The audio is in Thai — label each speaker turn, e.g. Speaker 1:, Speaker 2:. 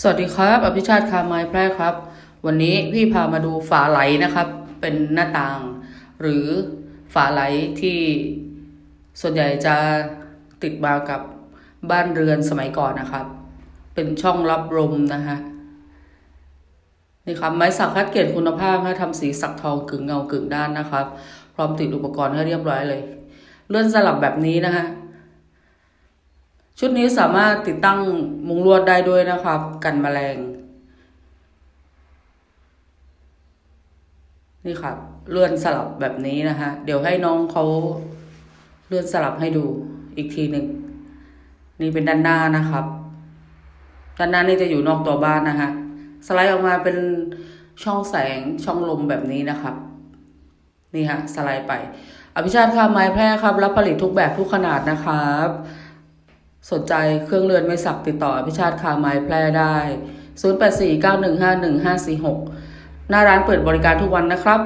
Speaker 1: สวัสดีครับ อภิชาติคาไม้แพร่ครับ วันนี้พี่พามาดูฝาไหลนะครับ เป็นหน้าต่าง หรือฝาไหลที่ส่วนใหญ่จะติดมากับบ้านเรือนสมัยก่อนนะครับ เป็นช่องรับลมนะฮะนี่ครับไม้สักคัดเกรดคุณภาพให้ทำสีสักทองกึ่งเงากึ่งด้านนะครับ พร้อมติดอุปกรณ์ให้เรียบร้อยเลย เลื่อนสลับแบบนี้นะฮะ ชุดนี้สามารถติดตั้งมุงลวดได้ด้วยนะครับ กันแมลง นี่ครับ เลื่อนสลับแบบนี้นะฮะ เดี๋ยวให้น้องเขาเลื่อนสลับให้ดูอีกทีหนึ่ง นี่เป็นด้านหน้านะครับ ด้านหน้านี่จะอยู่นอกตัวบ้านนะฮะ สไลด์ออกมาเป็นช่องแสงช่องลมแบบนี้นะครับ นี่ฮะ สไลด์ไป อภิชาติค่ะไม้แพร่ครับ รับผลิตทุกแบบทุกขนาดนะครับ สนใจเครื่องเรือนไม่สักติดต่ออภิชาติคาไม้แพร่ได้ 0849151546 หน้าร้านเปิดบริการทุกวันนะครับ